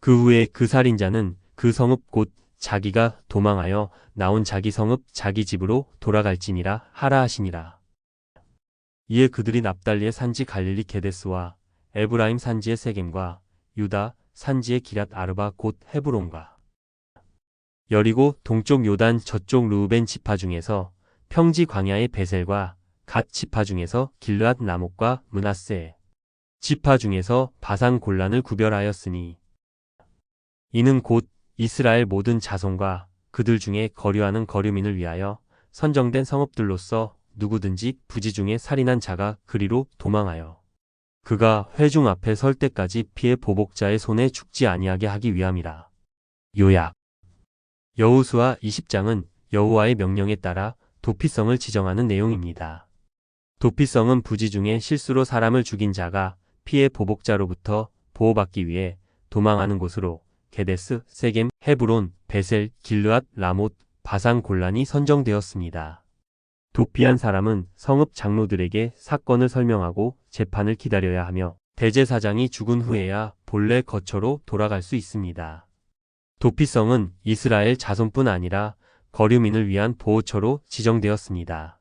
그 후에 그 살인자는 그 성읍 곧 자기가 도망하여 나온 자기 성읍 자기 집으로 돌아갈지니라 하라 하시니라. 이에 그들이 납달리의 산지 갈릴리 게데스와 에브라임 산지의 세겜과 유다 산지의 기랏 아르바 곧 헤브론과 여리고 동쪽 요단 저쪽 루벤 지파 중에서 평지 광야의 베셀과 갓 지파 중에서 길르앗 나목과 문하세 지파 중에서 바산 골란을 구별하였으니 이는 곧 이스라엘 모든 자손과 그들 중에 거류하는 거류민을 위하여 선정된 성읍들로서 누구든지 부지 중에 살인한 자가 그리로 도망하여 그가 회중 앞에 설 때까지 피해 보복자의 손에 죽지 아니하게 하기 위함이라. 요약 여호수아 20장은 여호와의 명령에 따라 도피성을 지정하는 내용입니다. 도피성은 부지 중에 실수로 사람을 죽인 자가 피해 보복자로부터 보호받기 위해 도망하는 곳으로 게데스, 세겜, 헤브론, 베셀, 길르앗, 라못, 바산 골란이 선정되었습니다. 도피한 사람은 성읍 장로들에게 사건을 설명하고 재판을 기다려야 하며 대제사장이 죽은 후에야 본래 거처로 돌아갈 수 있습니다. 도피성은 이스라엘 자손뿐 아니라 거류민을 위한 보호처로 지정되었습니다.